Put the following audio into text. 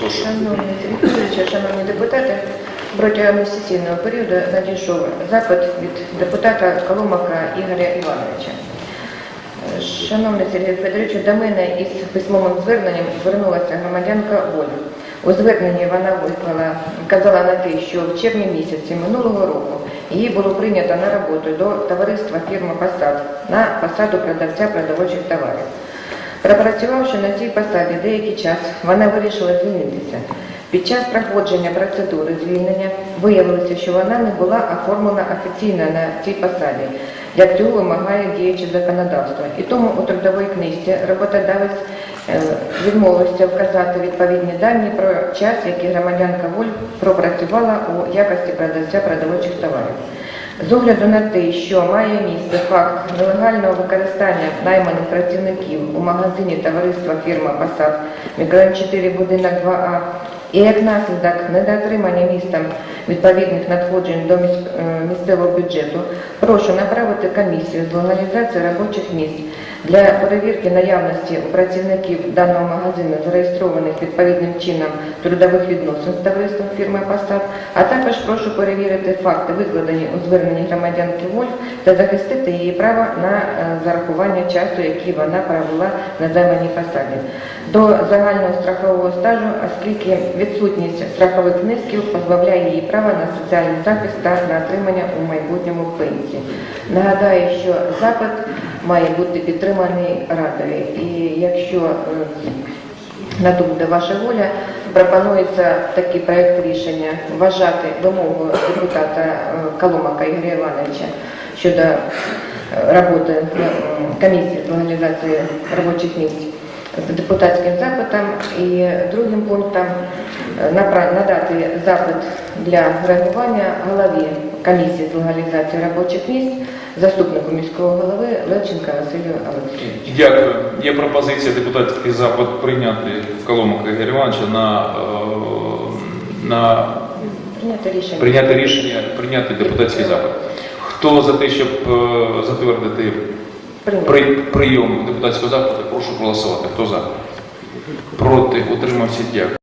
Прошу. Шановні Вікторовича, шановні депутати, протягом сесійного періоду надійшов запит від депутата Коломака Ігоря Івановича. Шановний Сергій Федорович, до мене із письмовим зверненням звернулася громадянка Оля. У зверненні вона виклала, вказала на те, що в червні місяці минулого року її було прийнято на роботу до товариства фірми «Посад» на посаду продавця продовольчих товарів. Пропрацювавши на цій посаді деякий час, вона вирішила звільнитися. Під час проходження процедури звільнення виявилося, що вона не була оформлена офіційно на цій посаді, як цього вимагає діюче законодавство. І тому у трудовій книжці роботодавець е, відмовився вказати відповідні дані про час, який громадянка Воль пропрацювала у якості продавця продовольчих товарів. З огляду на те, що має місце факт нелегального використання найманих працівників у магазині товариства фірма Пасад, мікрорайон 4 будинок 2А, і як наслідок недоотримання містом відповідних надходжень до е, місцевого бюджету, прошу направити комісію з легалізації робочих місць для перевірки наявності у працівників даного магазину зареєстрованих відповідним чином трудових відносин з товариством фірми «Посад», а також прошу перевірити факти, викладені у зверненні громадянки Вольф, та захистити її право на е, зарахування часу, який вона провела на займаній посаді. До загального страхового стажу, оскільки відсутність страхових внесків позбавляє її права на соціальний захист та на отримання у майбутньому пенсії. Нагадаю, що запит має бути підтриманий радою. І якщо е, на то буде ваша воля, пропонується такий проект рішення вважати вимогу депутата е, Коломака Ігоря Івановича щодо е, роботи комісії з легалізації робочих місць з депутатським запитом і другим пунктом е, надати запит для реагування голові комісії з легалізації робочих місць, заступнику міського голови Левченка Василю Олексійовичу. Дякую. Є пропозиція депутатський запит прийняти Коломака Ігоря Івановича на, е, на Прийняти рішення. прийняти рішення, прийняти депутатський запит. Хто за те, щоб е, затвердити. При, прийом депутатського запиту, прошу голосувати. Хто за? Проти? Утримався? Дякую.